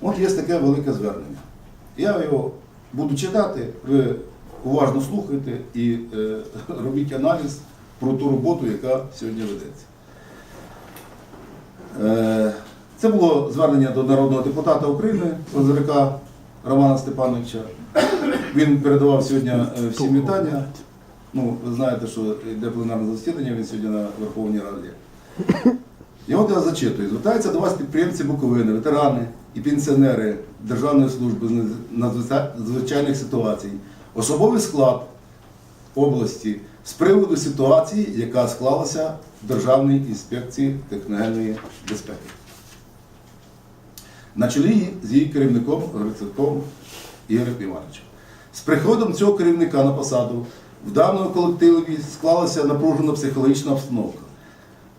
От є таке велике звернення. Я його буду читати, ви уважно слухайте і е, робіть аналіз про ту роботу, яка сьогодні ведеться. Е, це було звернення до народного депутата України Лазарика Романа Степановича. Він передавав сьогодні е, всі вітання. Ну, ви знаєте, що йде пленарне засідання, він сьогодні на Верховній Раді. І от я зачитую. Звертаються до вас підприємці Буковини, ветерани і пенсіонери Державної служби з надзвичайних ситуацій, особовий склад області з приводу ситуації, яка склалася в Державній інспекції техногенної безпеки. На чолі з її керівником Грицаком Ігорем Івановичем. З приходом цього керівника на посаду в даному колективі склалася напружена психологічна обстановка.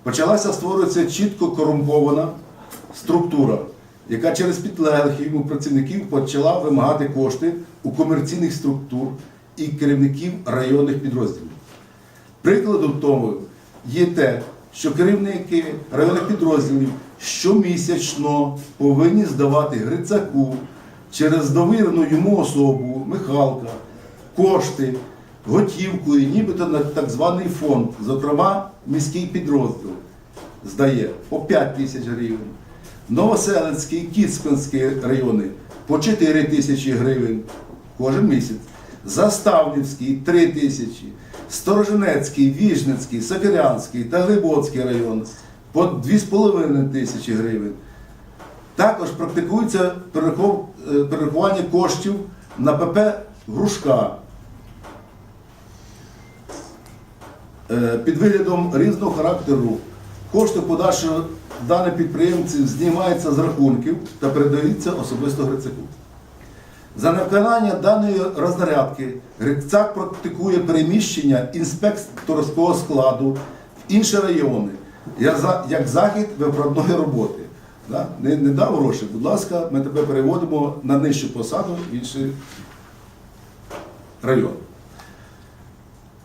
Почалася створюватися чітко корумпована структура, яка через підлеглих йому працівників почала вимагати кошти у комерційних структур і керівників районних підрозділів. Прикладом тому є те, що керівники районних підрозділів щомісячно повинні здавати Грицаку через довірену йому особу Михалка кошти готівкою, нібито на так званий фонд, зокрема міський підрозділ здає по 5 тисяч гривень. Новоселицький, Кіцманський райони по 4 тисячі гривень кожен місяць. Заставнівський 3 тисячі, Сторожинецький, Віжницький, Сокирянський та Глибоцький район по 2,5 тисячі гривень. Також практикується е, перерахування коштів на ПП Грушка е, під виглядом різного характеру. Кошти подальшого даних підприємців знімаються з рахунків та передаються особисто Грицаку. За невиконання даної рознарядки Грицак практикує переміщення інспекторського складу в інші райони, як захід виправної роботи. Не, не дав гроші, будь ласка, ми тебе переводимо на нижчу посаду в інший район.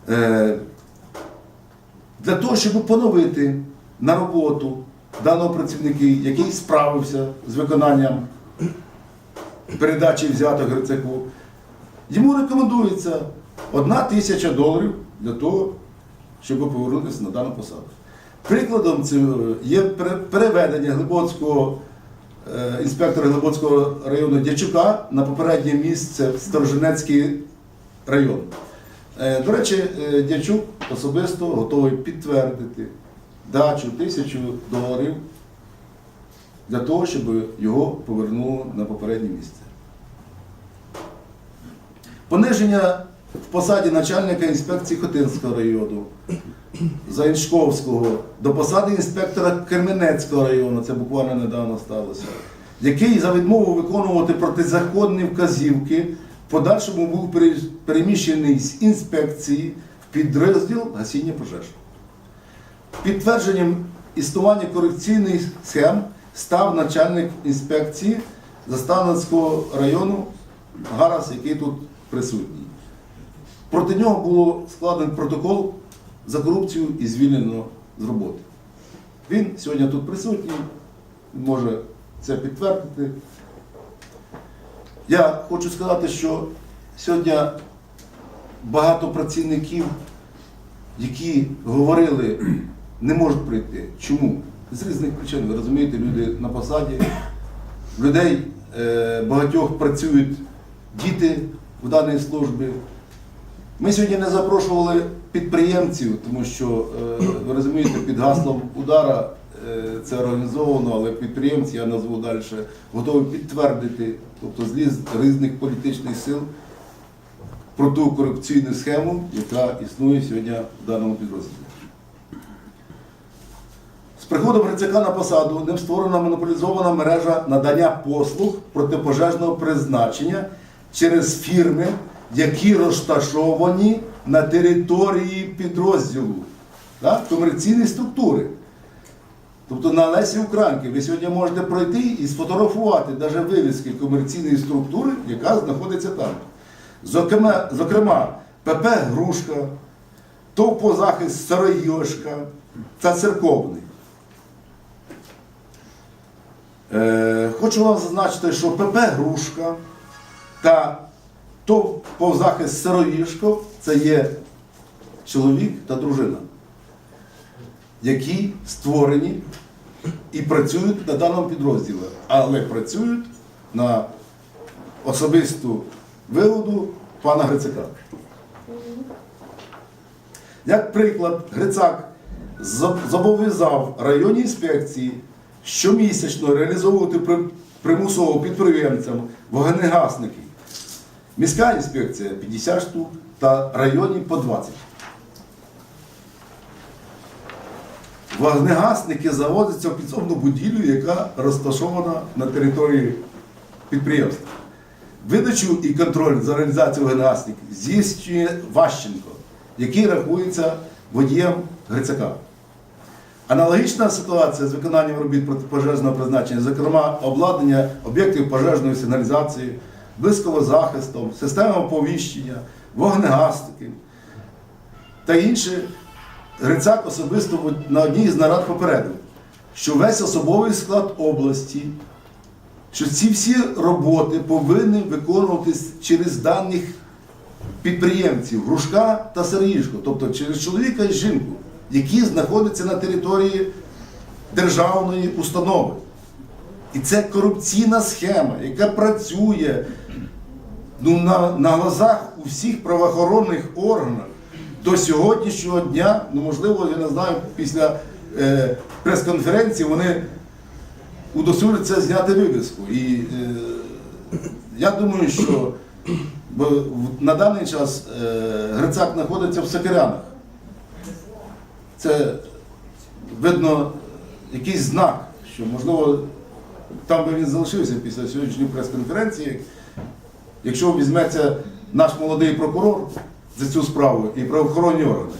Е, для того, щоб поновити на роботу даного працівника, який справився з виконанням передачі взяток Грицаку, йому рекомендується одна тисяча доларів для того, щоб повернутися на дану посаду. Прикладом цього є переведення Глибоцького е, інспектора Глибоцького району Дячука на попереднє місце в Сторожинецький район. Е, До речі, е, Дячук особисто готовий підтвердити дачу тисячу доларів для того, щоб його повернули на попереднє місце. Пониження в посаді начальника інспекції Хотинського району Заіншковського до посади інспектора Кременецького району, це буквально недавно сталося, який за відмову виконувати протизаконні вказівки в подальшому був переміщений з інспекції в підрозділ гасіння пожеж. Підтвердженням існування корупційних схем став начальник інспекції Заставницького району Гарас, який тут присутній. Проти нього було складений протокол за корупцію і звільнено з роботи. Він сьогодні тут присутній, може це підтвердити. Я хочу сказати, що сьогодні багато працівників, які говорили, не можуть прийти. Чому? З різних причин, ви розумієте, люди на посаді, людей е, багатьох працюють діти в даній службі. Ми сьогодні не запрошували підприємців, тому що, е, ви розумієте, під гаслом удара е, це організовано, але підприємці, я назву далі, готові підтвердити, тобто зліз різних політичних сил про ту корупційну схему, яка існує сьогодні в даному підрозділі. З приходом Грицяка на посаду ним створена монополізована мережа надання послуг протипожежного призначення через фірми, які розташовані на території підрозділу так, комерційні структури. Тобто на Лесі Українки ви сьогодні можете пройти і сфотографувати навіть вивіски комерційної структури, яка знаходиться там. Зокрема, зокрема ПП Грушка, Товпозахист Сарайошка та церковний. Е, хочу вам зазначити, що ПП Грушка та ТОВ повзахист Сироїшко це є чоловік та дружина, які створені і працюють на даному підрозділі, але працюють на особисту вигоду пана Грицака. Як приклад, Грицак зобов'язав районні інспекції щомісячно реалізовувати примусово підприємцям вогнегасники. Міська інспекція 50 штук та районні по 20. Вогнегасники заводяться в підсобну будівлю, яка розташована на території підприємства. Видачу і контроль за реалізацією вогнегасників здійснює Ващенко, який рахується водієм Грицака. Аналогічна ситуація з виконанням робіт протипожежного призначення, зокрема обладнання об'єктів пожежної сигналізації, близького захисту, системи оповіщення, вогнегасники та інше. Грицак особисто на одній з нарад попередив, що весь особовий склад області, що ці всі роботи повинні виконуватись через даних підприємців Грушка та Сергішко, тобто через чоловіка і жінку, які знаходяться на території державної установи. І це корупційна схема, яка працює ну, на, на глазах у всіх правоохоронних органах до сьогоднішнього дня, ну можливо, я не знаю, після е, прес-конференції вони удосужаться зняти вивіску. І е, я думаю, що бо на даний час е, Грицак знаходиться в Сокирянах. Це видно якийсь знак, що можливо там би він залишився після сьогоднішньої прес-конференції. Якщо візьметься наш молодий прокурор за цю справу і правоохоронні органи.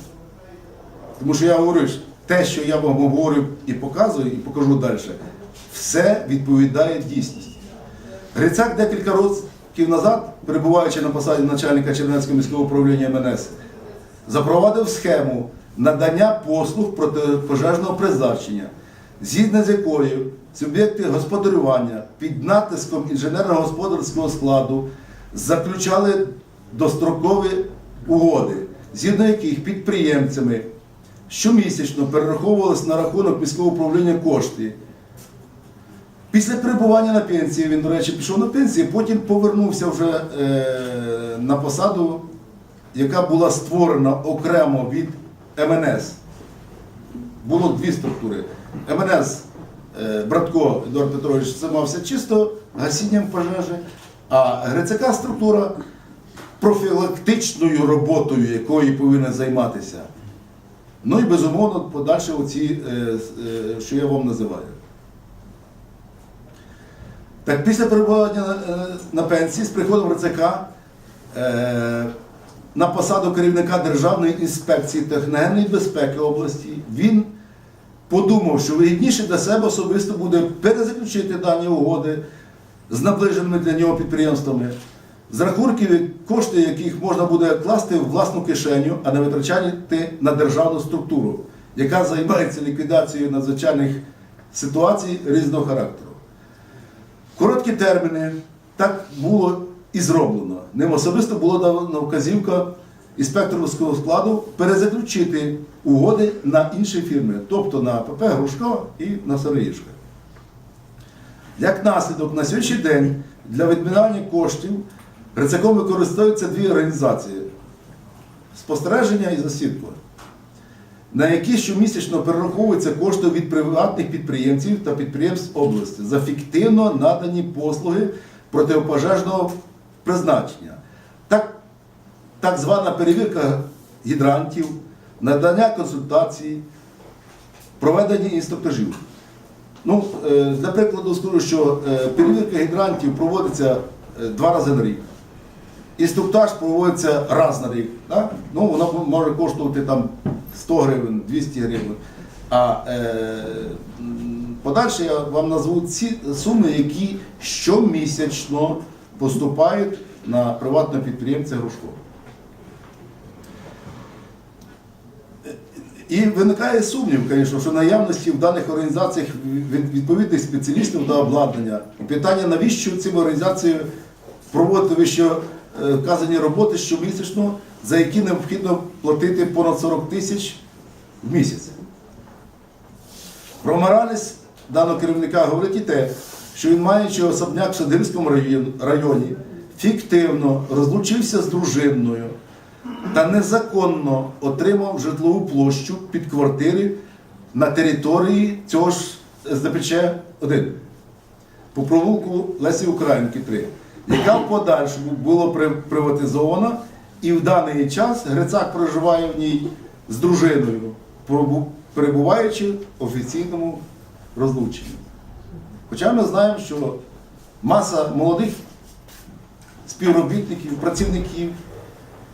Тому що я говорю, що те, що я вам говорю і показую, і покажу далі, все відповідає дійсності. Грицак декілька років назад, перебуваючи на посаді начальника Чернецького міського управління МНС, запровадив схему надання послуг протипожежного призначення, згідно з якою суб'єкти господарювання під натиском інженерно-господарського складу заключали дострокові угоди, згідно яких підприємцями щомісячно перераховувалися на рахунок міського управління кошти. Після перебування на пенсії, він, до речі, пішов на пенсію, потім повернувся вже е, на посаду, яка була створена окремо від МНС. Було дві структури. МНС е, Братко Едуард Петрович займався чисто гасінням пожежі, а Грицака структура профілактичною роботою, якою повинен займатися. Ну і безумовно подальше оці, е, е, що я вам називаю. Так після перебування на, пенсії з приходом е, на посаду керівника Державної інспекції техногенної безпеки області він подумав, що вигідніше для себе особисто буде перезаключити дані угоди з наближеними для нього підприємствами, з рахунків, кошти яких можна буде класти в власну кишеню, а не витрачати на державну структуру, яка займається ліквідацією надзвичайних ситуацій різного характеру. Короткі терміни так було і зроблено. Ним особисто була вказівка інспекторського складу перезаключити угоди на інші фірми, тобто на ПП Грушко і на Сараїшко. Як наслідок, на сьогоднішній день для відмінання коштів Грицаком використовуються дві організації спостереження і засідка, на які щомісячно перераховуються кошти від приватних підприємців та підприємств області за фіктивно надані послуги протипожежного призначення. Так, так звана перевірка гідрантів, надання консультацій, проведення інструктажів. Ну, е, для прикладу скажу, що е, перевірка гідрантів проводиться е, два рази на рік. Інструктаж проводиться раз на рік. Так? Ну, воно може коштувати там 100 гривень, 200 гривень. А е, подальше я вам назву ці суми, які щомісячно поступають на приватного підприємця Грушко. І виникає сумнів, звісно, що наявності в даних організаціях відповідних спеціалістів та обладнання. Питання, навіщо цим організаціям проводити вище вказані роботи щомісячно, за які необхідно платити понад 40 тисяч в місяць. Про моральність даного керівника говорить і те, що він, маючи особняк в Шадирському районі, фіктивно розлучився з дружиною та незаконно отримав житлову площу під квартири на території цього ж СДПЧ 1 по провулку Лесі Українки 3, яка в подальшому була приватизована, і в даний час Грицак проживає в ній з дружиною, перебуваючи в офіційному розлученні. Хоча ми знаємо, що маса молодих співробітників, працівників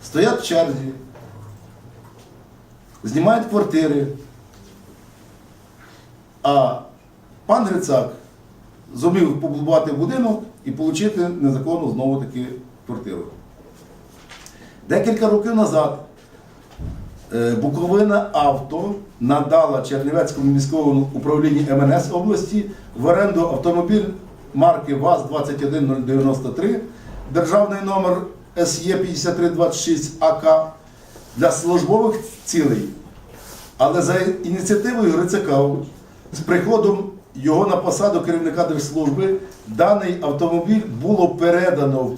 стоять в черзі, знімають квартири, а пан Грицак зумів побудувати будинок і отримати незаконно знову таки квартиру. Декілька років назад Буковина Авто надала Чернівецькому міському управлінні МНС області в оренду автомобіль марки ВАЗ-21093, державний номер СЄ 5326 АК для службових цілей. Але за ініціативою Грицака з приходом його на посаду керівника держслужби даний автомобіль було передано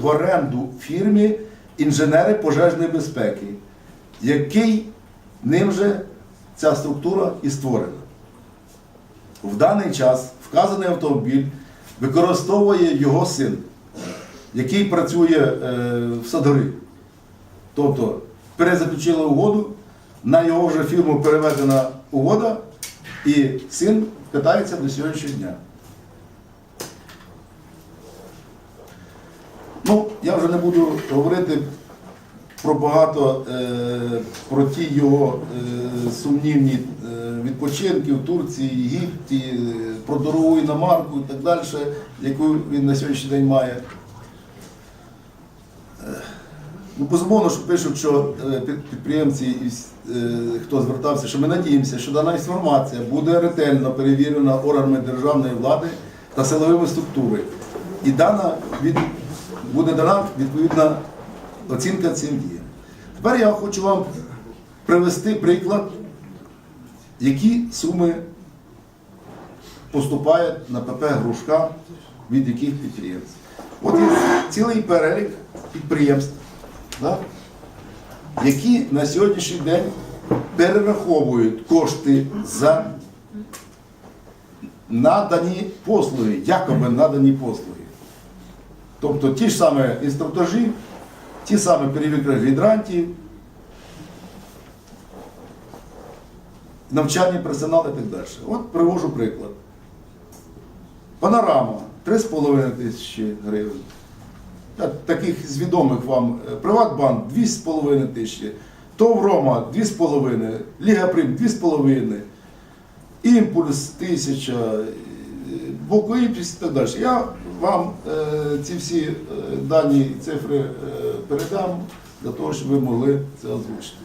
в оренду фірмі інженери пожежної безпеки, який ним же ця структура і створена. В даний час вказаний автомобіль використовує його син, який працює е, в Садорі. Тобто перезаключили угоду, на його вже фірму переведена угода, і син катається до сьогоднішнього дня. Ну, я вже не буду говорити про багато е, про ті його е, сумнівні е, відпочинки в Турції, Єгипті, про дорогу іномарку і так далі, яку він на сьогоднішній день має. Ну, безумовно, що пишуть, що підприємці хто звертався, що ми надіємося, що дана інформація буде ретельно перевірена органами державної влади та силовими структурами. І дана від, буде дана відповідна оцінка цим діям. Тепер я хочу вам привести приклад, які суми поступають на ПП Грушка від яких підприємств. От є цілий перелік підприємств, да, які на сьогоднішній день перераховують кошти за надані послуги, якоби надані послуги. Тобто ті ж самі інструктажі, ті самі перевірки гідрантів, навчання персоналу і так далі. От привожу приклад. Панорама 3,5 тисячі гривень. Таких з відомих вам е, Приватбанк 2,5 тисячі, ТОВ Рома 2,5, Ліга Прим 2,5, Імпульс 1000, Бокоїпіс і так далі. Я вам е, ці всі е, дані і цифри е, передам для того, щоб ви могли це озвучити.